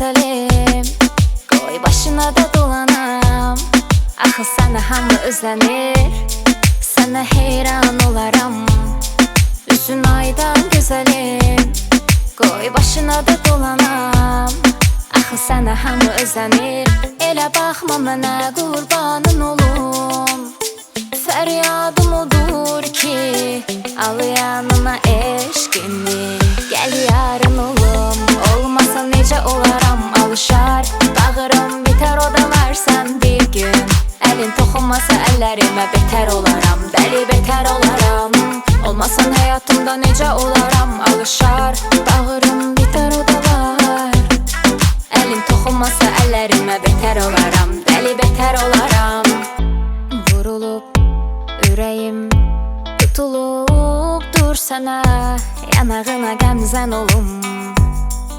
yüksəlim Qoy başına da dolanam. Axı sənə hamı özlənir Sənə heyran olaram Üzün aydan gözəlim Qoy başına da dolanam. Axı sənə hamı özlənir Elə baxma mənə qurbanın olum Fəryadım odur ki Al yanına eşqini Bağırım bitər o da varsan bir gün. Əlin toxunmasa əllərimə betər olaram. Dəli betər olaram. Olmasan həyatımda necə olaram. Alışar Bağırım bitər o da var Əlin toxunmasa əllərimə betər olaram. Dəli betər olaram. Vurulub ürəyim Tutulub dur sənə Yanağına qəmzən olum.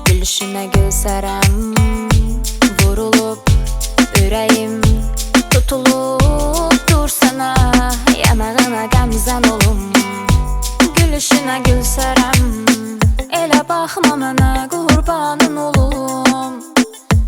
Gülüşünə gözərəm Vurulub Yanağına qəmzən olum Gülüşünə gülsərəm Elə baxma mənə qurbanın olum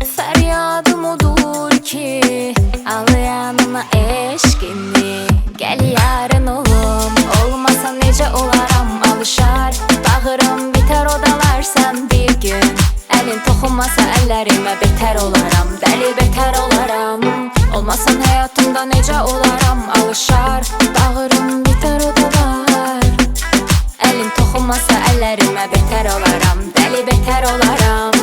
Fəryadım odur ki Al yanına eşqini Gəl yarın olum Olmasa necə olaram. Alışar Bağırım bitər o da varsan bir gün. Əlin toxunmasa əllərimə betər olaram Dəli betər olaram Olmasan həyatımda necə olaram alışar. Bağırım bitər o da var Əlin toxunmasa əllərimə betər olaram Dəli betər olaram